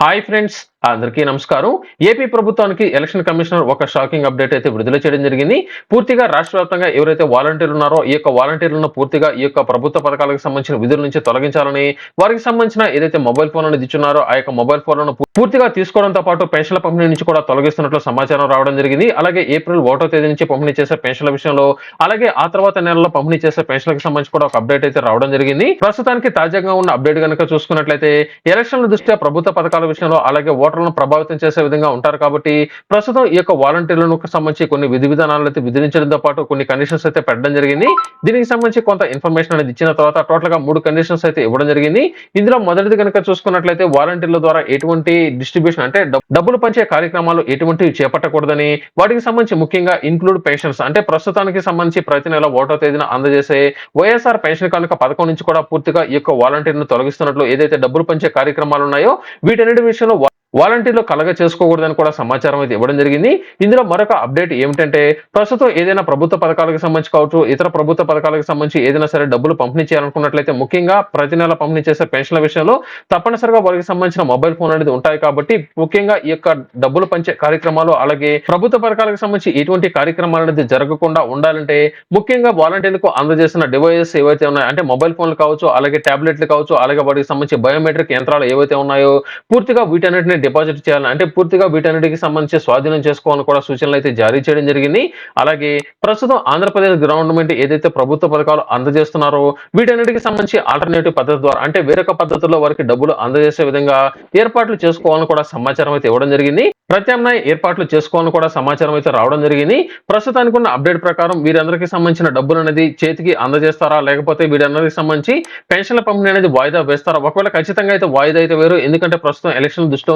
Hi friends అందరికీ నమస్కారం. AP ప్రభుత్వానికి ఎలక్షన్ కమిషనర్ ఒక షాకింగ్ అప్డేట్ అయితే విడుదల చేయడం జరిగింది. పూర్తిగా రాష్ట్ర వ్యాప్తంగా ఎవరైతే వాలంటీర్లు ఉన్నారో ఈ యొక్క వాలంటీర్లను పూర్తిగా ఈ యొక్క ప్రభుత్వ పథకాలకు సంబంధించిన విధుల నుంచి తొలగించాలని వారికి సంబంధించిన ఏదైతే మొబైల్ ఫోన్ అనేది ఇచ్చున్నారో ఆ యొక్క మొబైల్ ఫోన్లను పూర్తిగా తీసుకోవడంతో పాటు పెన్షన్ల పంపిణీ నుంచి కూడా తొలగిస్తున్నట్లు సమాచారం రావడం జరిగింది. అలాగే ఏప్రిల్ ఒకటో తేదీ నుంచి పంపిణీ చేసే పెన్షన్ల విషయంలో అలాగే ఆ తర్వాత నెలలో పంపిణీ చేసే పెన్షన్లకు సంబంధించి కూడా ఒక అప్డేట్ అయితే రావడం జరిగింది. ప్రస్తుతానికి తాజాగా ఉన్న అప్డేట్ కనుక చూసుకున్నట్లయితే ఎలక్షన్ల దృష్ట్యా ప్రభుత్వ పథకాల విషయంలో అలాగే ఓటర్లను ప్రభావితం చేసే విధంగా ఉంటారు కాబట్టి ప్రస్తుతం ఈ యొక్క వాలంటీర్లకు సంబంధించి కొన్ని విధి విధానాలు అయితే విధించడంతో పాటు కొన్ని కండిషన్స్ అయితే పెట్టడం జరిగింది. దీనికి సంబంధించి కొంత ఇన్ఫర్మేషన్ అనేది ఇచ్చిన తర్వాత టోటల్గా మూడు కండిషన్స్ అయితే ఇవ్వడం జరిగింది. ఇందులో మొదటిది కనుక చూసుకున్నట్లయితే వాలంటీర్ల ద్వారా ఎటువంటి డిస్ట్రిబ్యూషన్ అంటే డబ్బులు పంచే కార్యక్రమాలు ఎటువంటివి చేపట్టకూడదని వాటికి సంబంధించి ముఖ్యంగా ఇన్క్లూడ్ పెన్షన్స్ అంటే ప్రస్తుతానికి సంబంధించి ప్రతి నెల ఓటో తేదీన అందజేసే వైఎస్ఆర్ పెన్షన్ కనుక పథకం నుంచి కూడా పూర్తిగా ఈ యొక్క వాలంటీర్ను తొలగిస్తున్నట్లు ఏదైతే డబ్బులు పంచే కార్యక్రమాలు ఉన్నాయో వీటన్నిటి విషయంలో వాలంటీర్లు కలగ చేసుకోకూడదని కూడా సమాచారం అయితే ఇవ్వడం జరిగింది. ఇందులో మరొక అప్డేట్ ఏమిటంటే ప్రస్తుతం ఏదైనా ప్రభుత్వ పథకాలకు సంబంధించి కావచ్చు ఇతర ప్రభుత్వ పథకాలకు సంబంధించి ఏదైనా సరే డబ్బులు పంపిణీ చేయాలనుకున్నట్లయితే ముఖ్యంగా ప్రతి నెల పంపిణీ చేసే పెన్షన్ల విషయంలో తప్పనిసరిగా వారికి సంబంధించిన మొబైల్ ఫోన్ అనేది ఉంటాయి కాబట్టి ముఖ్యంగా ఈ యొక్క డబ్బులు పంచే కార్యక్రమాలు అలాగే ప్రభుత్వ పథకాలకు సంబంధించి ఎటువంటి కార్యక్రమాలు అనేది జరగకుండా ఉండాలంటే ముఖ్యంగా వాలంటీర్లకు అందజేసిన డివైసెస్ ఏవైతే ఉన్నాయో అంటే మొబైల్ ఫోన్లు కావచ్చు అలాగే టాబ్లెట్లు కావచ్చు అలాగే వాటికి సంబంధించి బయోమెట్రిక్ యంత్రాలు ఏవైతే ఉన్నాయో పూర్తిగా వీటన్నిటిని డిపాజిట్ చేయాలని అంటే పూర్తిగా వీటన్నిటికి సంబంధించి స్వాధీనం చేసుకోవాలని కూడా సూచనలు అయితే జారీ చేయడం జరిగింది. అలాగే ప్రస్తుతం ఆంధ్రప్రదేశ్ గవర్నమెంట్ ఏదైతే ప్రభుత్వ పథకాలు అందజేస్తున్నారో వీటన్నిటికి సంబంధించి ఆల్టర్నేటివ్ పద్ధతి ద్వారా అంటే వేరొక పద్ధతిలో వారికి డబ్బులు అందజేసే విధంగా ఏర్పాట్లు చేసుకోవాలని కూడా సమాచారం అయితే ఇవ్వడం జరిగింది. ప్రత్యామ్నాయ ఏర్పాట్లు చేసుకోవాలని కూడా సమాచారం అయితే రావడం జరిగింది. ప్రస్తుతానికి ఉన్న అప్డేట్ ప్రకారం వీరందరికీ సంబంధించిన డబ్బులు అనేది చేతికి అందజేస్తారా లేకపోతే వీరందరికీ సంబంధించి పెన్షన్ల పంపిణీ అనేది వాయిదా వేస్తారా? ఒకవేళ ఖచ్చితంగా అయితే వాయిదా అయితే వేరు. ఎందుకంటే ప్రస్తుతం ఎలక్షన్ దృష్టిలో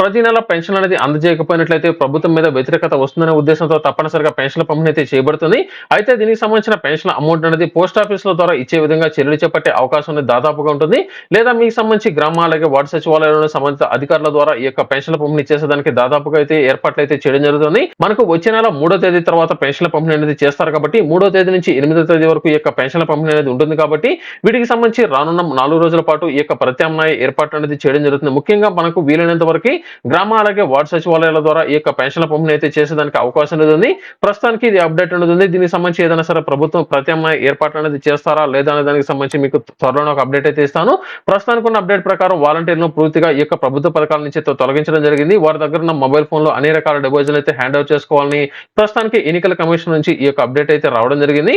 ప్రతి నెల పెన్షన్ అనేది అందజేయకపోయినట్లయితే ప్రభుత్వం మీద వ్యతిరేకత వస్తుందనే ఉద్దేశంతో తప్పనిసరిగా పెన్షన్ల పంపిణీ అయితే చేయబడుతుంది. అయితే దీనికి సంబంధించిన పెన్షన్ అమౌంట్ అనేది పోస్ట్ ఆఫీసుల ద్వారా ఇచ్చే విధంగా చర్యలు చేపట్టే అవకాశం అనేది దాదాపుగా ఉంటుంది. లేదా మీకు సంబంధించి గ్రామ అలాగే వార్డు సచివాలయంలో సంబంధిత అధికారుల ద్వారా ఈ యొక్క పెన్షన్ల పంపిణీ చేసేదానికి దాదాపుగా అయితే ఏర్పాట్లు అయితే చేయడం జరుగుతుంది. మనకు వచ్చే నెల మూడో తేదీ తర్వాత పెన్షన్ల పంపిణీ అనేది చేస్తారు కాబట్టి మూడో తేదీ నుంచి ఎనిమిదో తేదీ వరకు ఈ యొక్క పెన్షన్ల పంపిణీ అనేది ఉంటుంది కాబట్టి వీటికి సంబంధించి రానున్న నాలుగు రోజుల పాటు ఈ యొక్క ప్రత్యామ్నాయ ఏర్పాటు అనేది చేయడం జరుగుతుంది. ముఖ్యంగా మనకు సాధ్యమైనంత వరకు గ్రామ వార్డు సచివాలయాల ద్వారా ఈ యొక్క పెన్షన్ల పంపిణీ అయితే చేసేదానికి అవకాశం అనేది ఉంది ప్రస్తుతానికి ఇది అప్డేట్ అనేది దీనికి సంబంధించి ఏదైనా సరే ప్రభుత్వం ప్రత్యామ్నాయ ఏర్పాట్లు అనేది చేస్తారా లేదా అనే దానికి సంబంధించి మీకు త్వరలో ఒక అప్డేట్ అయితే ఇస్తాను. ప్రస్తుతానికి ఉన్న అప్డేట్ ప్రకారం వాలంటీర్లను పూర్తిగా ఈ యొక్క ప్రభుత్వ పథకాల నుంచి తొలగించడం జరిగింది. వారి దగ్గర ఉన్న మొబైల్ ఫోన్లో అన్ని రకాల డివైజులు అయితే హ్యాండ్ అవుట్ చేసుకోవాలని ప్రస్తుతానికి ఎన్నికల కమిషన్ నుంచి ఈ యొక్క అప్డేట్ అయితే రావడం జరిగింది.